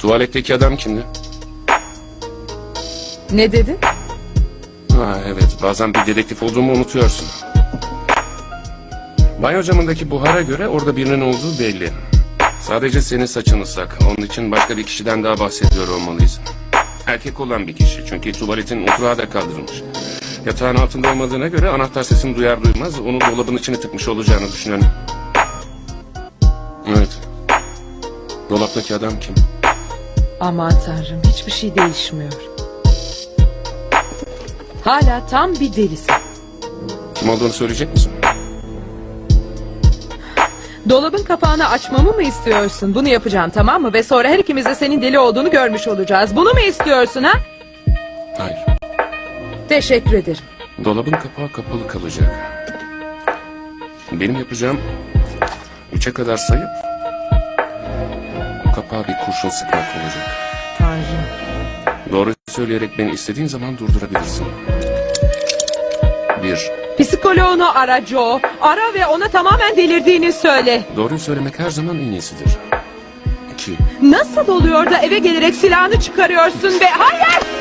Tuvaletteki adam kimdi? Ne dedi? Ha evet bazen bir dedektif olduğumu unutuyorsun. Banyo camındaki buhara göre orada birinin olduğu belli. Sadece senin saçın ıslak. Onun için başka bir kişiden daha bahsediyor olmalıyız. Erkek olan bir kişi çünkü tuvaletin oturağı da kaldırılmış. Yatağın altında olmadığına göre anahtar sesini duyar duymaz onu dolabın içine tıkmış olacağını düşünüyorum. Evet. Dolaptaki adam kim? Aman tanrım hiçbir şey değişmiyor. Hala tam bir delisin. Kim olduğunu söyleyecek misin? Dolabın kapağını açmamı mı istiyorsun? Bunu yapacağım tamam mı? Ve sonra her ikimiz de senin deli olduğunu görmüş olacağız. Bunu mu istiyorsun ha? Hayır. Teşekkür ederim. Dolabın kapağı kapalı kalacak. Benim yapacağım üçe kadar sayıp o kapağa bir kurşun sıkmak olacak. Tanrım. Doğru söyleyerek beni istediğin zaman durdurabilirsin. Bir. Psikoloğunu ara Joe. Ara ve ona tamamen delirdiğini söyle. Doğruyu söylemek her zaman en iyisidir. İki. Nasıl oluyor da eve gelerek silahını çıkarıyorsun ve... Hayır!